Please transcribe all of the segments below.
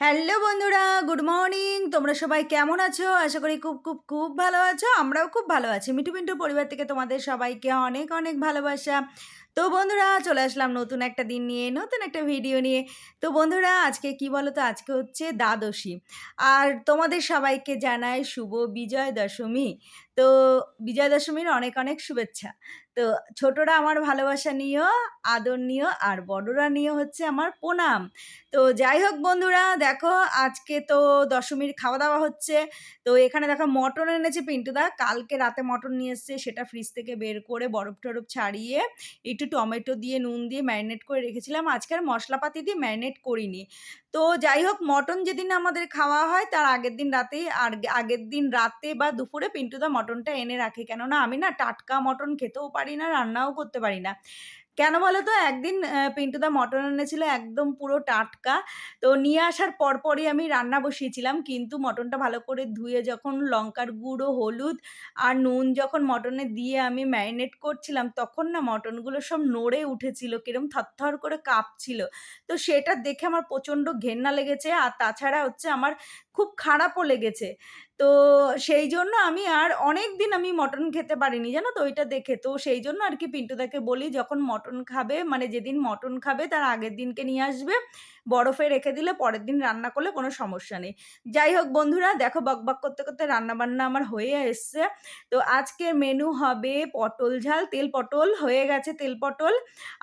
Hello বন্ধুরা, good morning. তোমরা সবাই কেমন আছো? আশা করি খুব খুব খুব ভালো আছো। আমরাও খুব ভালো আছি। মিঠু পিন্টু পরিবার থেকে তোমাদের সবাইকে অনেক অনেক ভালোবাসা। তো বন্ধুরা, চলে আসলাম নতুন একটা দিন নিয়ে, নতুন একটা ভিডিও নিয়ে। তো বন্ধুরা, আজকে কি বলো তো আজকে হচ্ছে দ্বাদশী। আর তোমাদের সবাইকে জানাই শুভ বিজয় দশমী। তো বিজয় দশমীর অনেক অনেক শুভেচ্ছা। তো ছোটরা আমার ভালোবাসা নিয়েও আদর নিয়েও আর বড়রা নিয়ে হচ্ছে আমার প্রণাম। তো যাই হোক বন্ধুরা, দেখো আজকে তো দশমীর খাওয়া দাওয়া হচ্ছে। তো এখানে দেখো মটন এনেছে পিন্টুদা কালকে রাতে মটন নিয়ে এসছে, সেটা ফ্রিজ থেকে বের করে বরফ টরফ ছাড়িয়ে একটু টমেটো দিয়ে, নুন দিয়ে ম্যারিনেট করে রেখেছিলাম। আজকে আর মশলাপাতি দিয়ে ম্যারিনেট করিনি। তো যাই হোক, মটন যেদিন আমাদের খাওয়া হয়, তার আগের দিন রাতেই, আর আগের দিন রাতে বা দুপুরে পিন্টুদা মটনটা এনে রাখে। কেননা আমি না টাটকা মটন খেতেও পারি না, রান্নাও করতে পারি না। কেন বলো তো একদিন পিন্টুদা মটন এনেছিল একদম পুরো টাটকা। তো নিয়ে আসার পরপরই আমি রান্না বসিয়েছিলাম। কিন্তু মটনটা ভালো করে ধুয়ে যখন লঙ্কার গুঁড়ো, হলুদ আর নুন যখন মটনে দিয়ে আমি ম্যারিনেট করছিলাম, তখন না মটনগুলো সব নড়ে উঠেছিল, কিরম থরথর করে কাঁপছিল। তো সেটা দেখে আমার প্রচণ্ড ঘেন্না লেগেছে। আর তাছাড়া হচ্ছে আমার খুব খারাপও লেগেছে। তো সেই জন্য আমি আর অনেক দিন আমি মটন খেতে পারিনি, জানো তো? ওইটা দেখে। তো সেই জন্য আর কি পিন্টুদাকে বলি, যখন মটন খাবে মানে যেদিন মটন খাবে, তার আগের দিনকে নিয়ে আসবে। বরফে রেখে দিলে পরের দিন রান্না করলে কোনো সমস্যা নেই। যাই হোক বন্ধুরা, দেখো বকবক করতে করতে রান্না বান্না আমার হয়ে এসছে। তো আজকের মেনু হবে পটল ঝাল, তেল পটল, হয়ে গেছে তেল পটল।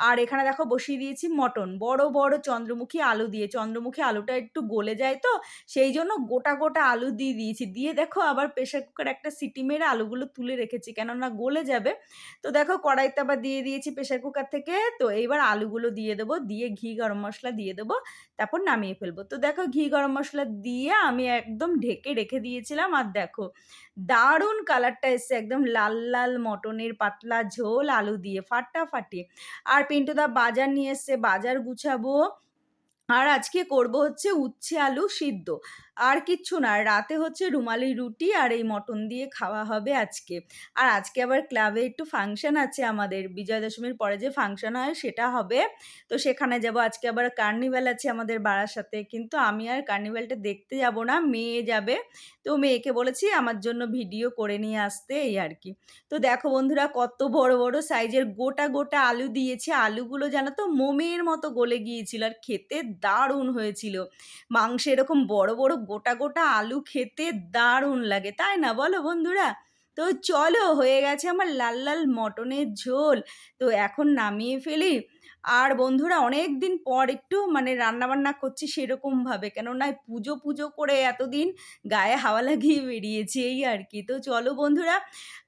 আর এখানে দেখো বসিয়ে দিয়েছি মটন। বড় বড় চন্দ্রমুখী আলু দিয়ে। চন্দ্রমুখী আলুটা একটু গলে যায় তো, সেই জন্য গোটা গোটা আলু দিয়ে দিয়েছি। দিয়ে দেখো আবার প্রেশার কুকার একটা সিটি মেরে আলুগুলো তুলে রেখেছি, কেননা গলে যাবে। তো দেখো কড়াইতে আবার দিয়ে দিয়েছি প্রেশার কুকার থেকে। তো এইবার আলুগুলো দিয়ে দেবো। দিয়ে ঘি গরম মশলা দিয়ে দেবো। তারপর নামিয়ে ফেলব। তো দেখো ঘি গরম মশলা দিয়ে আমি একদম ঢেকে রেখে দিয়েছিলাম। আর দেখো, দারুণ কালারটা এসছে একদম লাল লাল মটনের পাতলা ঝোল, আলু দিয়ে ফাটা ফাটিয়ে আর পিন্টুদা বাজার নিয়ে এসছে, বাজার গুছাবো। আর আজকে করব হচ্ছে উচ্ছে আলু সিদ্ধ। আর কিচ্ছু না, রাতে হচ্ছে রুমালি রুটি আর এই মটন দিয়ে খাওয়া হবে আজকে। আর আজকে আবার ক্লাবে একটু ফাংশন আছে আমাদের বিজয়া দশমীর পরে যে ফাংশন হয় সেটা হবে। তো সেখানে যাব, আজকে আবার কার্নিভ্যাল আছে আমাদের বাড়ার সাথে, কিন্তু আমি আর কার্নিভ্যালটা দেখতে যাব না, মেয়ে যাবে। তো মেয়েকে বলেছি আমার জন্য ভিডিও করে নিয়ে আসতে, এই আর কি। তো দেখো বন্ধুরা, কত বড় বড় সাইজের গোটা গোটা আলু দিয়েছে। আলুগুলো জানো তো, মোমের মতো গলে গিয়েছিল। আর খেতে দারুণ হয়েছিল। মাংস এরকম বড় বড় গোটা গোটা আলু খেতে দারুণ লাগে, তাই না? বলো বন্ধুরা। তো চলো, হয়ে গেছে আমার লাল লাল মটনের ঝোল। তো এখন নামিয়ে ফেলি। আর বন্ধুরা অনেক দিন পর একটু মানে রান্নাবান্না করছি সেরকমভাবে। কেননা পুজো পুজো করে এতদিন গায়ে হাওয়া লাগিয়ে বেরিয়েছি এই আর কি। তো চলো বন্ধুরা,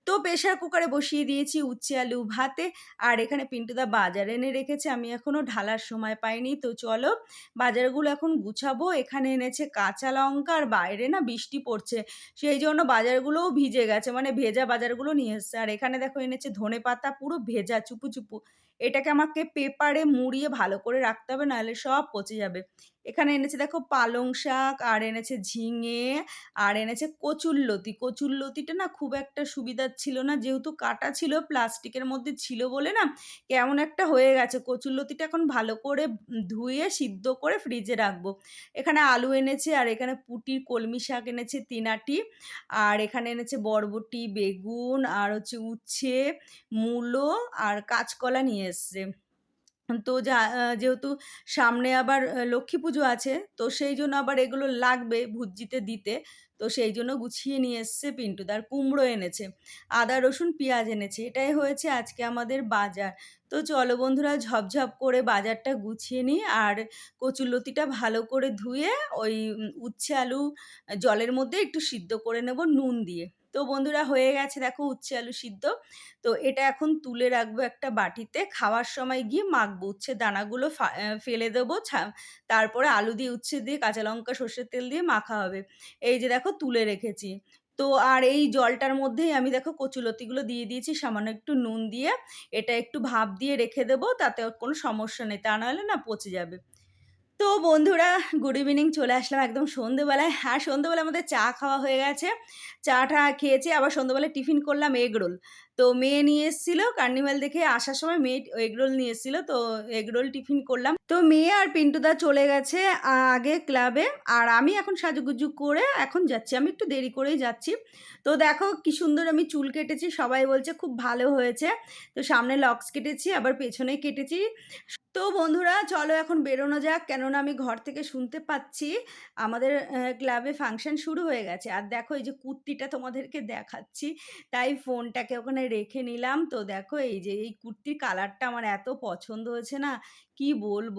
তো প্রেশার কুকারে বসিয়ে দিয়েছি উচ্ছে, আলু, ভাতে। আর এখানে পিন্টুদা বাজার এনে রেখেছে, আমি এখনও ঢালার সময় পাইনি। তো চলো, বাজারগুলো এখন গুছাবো। এখানে এনেছে কাঁচা লঙ্কা আর বাইরে না বৃষ্টি পড়ছে। সেই জন্য বাজারগুলোও ভিজে গেছে মানে ভেজা বাজারগুলো নিয়ে এসছে। আর এখানে দেখো এনেছে ধনে পাতা পুরো ভেজা, চুপু চুপু। এটাকে আমাকে পেপারে মুড়িয়ে ভালো করে রাখতে হবে নাহলে সব পচে যাবে। এখানে এনেছে দেখো পালং শাক, আর এনেছে ঝিঙে, আর এনেছে কচুরলতি কচুরলতিটা না খুব একটা সুবিধার ছিল না, যেহেতু কাটা ছিল, প্লাস্টিকের মধ্যে ছিল বলে না কেমন একটা হয়ে গেছে। কচুরলতিটা এখন ভালো করে ধুয়ে, সিদ্ধ করে ফ্রিজে রাখব। এখানে আলু এনেছে, আর এখানে পুটির কলমি শাক এনেছে তিনাটি। আর এখানে এনেছে বরবটি, বেগুন, আর হচ্ছে উচ্ছে, মূলো, আর কাঁচকলা নিয়ে এসছে। তো যা যেহেতু সামনে আবার লক্ষ্মী পুজো আছে, তো সেই জন্য আবার এগুলো লাগবে ভুজিতে দিতে। তো সেই জন্য গুছিয়ে নিয়ে এসছে পিন্টুদার কুমড়ো এনেছে, আদা, রসুন, পেঁয়াজ এনেছে। এটাই হয়েছে আজকে আমাদের বাজার। তো চলো বন্ধুরা, ঝপঝপ করে বাজারটা গুছিয়ে নিই আর কচুলতিটা ভালো করে ধুয়ে ওই উচ্ছে আলু জলের মধ্যে একটু সিদ্ধ করে নেব নুন দিয়ে। তো বন্ধুরা হয়ে গেছে দেখো উচ্ছে আলু সিদ্ধ। তো এটা এখন তুলে রাখব একটা বাটিতে। খাওয়ার সময় গিয়ে মাখবো। উচ্ছে দানাগুলো ফেলে দেবো। তারপরে আলু দিয়ে উচ্ছে দিয়ে কাঁচা লঙ্কা, সর্ষের তেল দিয়ে মাখা হবে। এই যে দেখো তুলে রেখেছি। তো আর এই জলটার মধ্যেই আমি দেখো কচুলতিগুলো দিয়ে দিয়েছি। সামান্য একটু নুন দিয়ে এটা একটু ভাপ দিয়ে রেখে দেবো। তাতে কোনো সমস্যা নেই। তা নাহলে না পচে যাবে। তো বন্ধুরা গুড ইভিনিং চলে আসলাম একদম সন্ধেবেলায়। আর সন্ধেবেলায় আমাদের চা খাওয়া হয়ে গেছে। চাটা খেয়েছি, আবার সন্ধেবেলায় টিফিন করলাম এগ রোল তো মেয়ে নিয়ে এসেছিল কার্নিভাল দেখে আসার সময় মেয়ে এগ রোল নিয়ে এসেছিল, তো এগ রোল টিফিন করলাম। তো মেয়ে আর পিন্টুদা চলে গেছে আগে ক্লাবে আর আমি এখন সাজুগুজু করে এখন যাচ্ছি। আমি একটু দেরি করেই যাচ্ছি। তো দেখো কি সুন্দর আমি চুল কেটেছি, সবাই বলছে খুব ভালো হয়েছে। তো সামনে লক্স কেটেছি, আবার পেছনে কেটেছি। তো বন্ধুরা, চলো এখন বেরোনো যাক। কেননা আমি ঘর থেকে শুনতে পাচ্ছি, আমাদের ক্লাবে ফাংশন শুরু হয়ে গেছে। আর দেখো, এই যে কুর্তিটা তোমাদেরকে দেখাচ্ছি, তাই ফোনটাকে ওখানে রেখে নিলাম। তো দেখো, এই যে, এই কুর্তির কালারটা আমার এত পছন্দ হয়েছে না, কি বলব?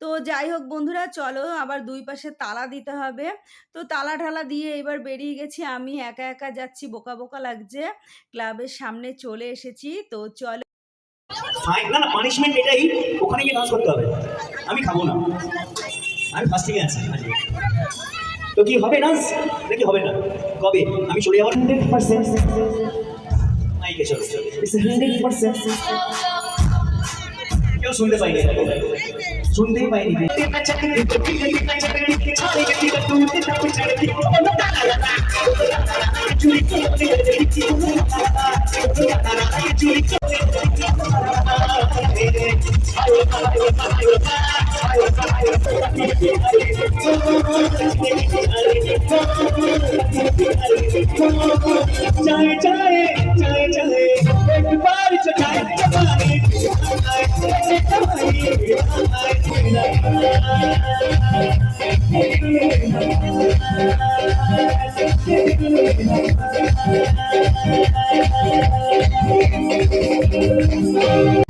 তো যাই হোক বন্ধুরা, চলো, আবার দুই পাশে তালা দিতে হবে। তো তালা ঠালা দিয়ে এবার বেরিয়ে গেছি আমি। একা একা যাচ্ছি, বোকা বোকা লাগছে। ক্লাবের সামনে চলে এসেছি। তো চলো ফাইন না না পানিশমেন্ট এটাই ওখানে গিয়ে ডান্স করতে হবে। আমি খাব না। আমি ফার্স্টিংয়ে আছি। তো কি হবে ডান্স নাকি হবে না? কবে? আমি চলে যাওয়ার হান্ড্রেড পার্সেন্ট মাইকে চলো হান্ড্রেড পার্সেন্ট কেউ শুনতে পাইনি শুনতেই পাইনি चाहे चाहे चाहे चाहे। एक बार चढ़ाए जवानी शीशे की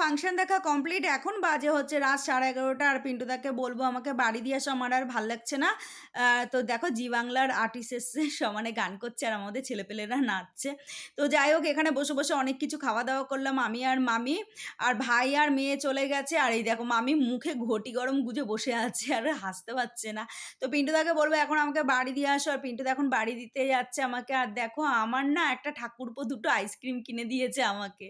ফাংশন দেখা কমপ্লিট। এখন বাজে হচ্ছে রাত সাড়ে এগারোটা আর পিন্টুদাকে বলব আমাকে বাড়ি দিয়ে আসো আমার আর ভালো লাগছে না। তো দেখো জি বাংলার আর্টিস্ট সমানে গান করছে আর আমাদের ছেলেপেলেরা নাচছে। তো যাই হোক, এখানে বসে বসে অনেক কিছু খাওয়া দাওয়া করলাম, আমি আর মামি আর ভাই আর মেয়ে চলে গেছে। আর এই দেখো মামি মুখে ঘটি গরম গুজে বসে আছে আর হাসতে পারছে না। তো পিন্টুদাকে বলব, এখন আমাকে বাড়ি দিয়ে আসো। আর পিন্টুদা এখন বাড়ি দিতে যাচ্ছে আমাকে। আর দেখো আমার না একটা ঠাকুরপো দুটো আইসক্রিম কিনে দিয়েছে আমাকে।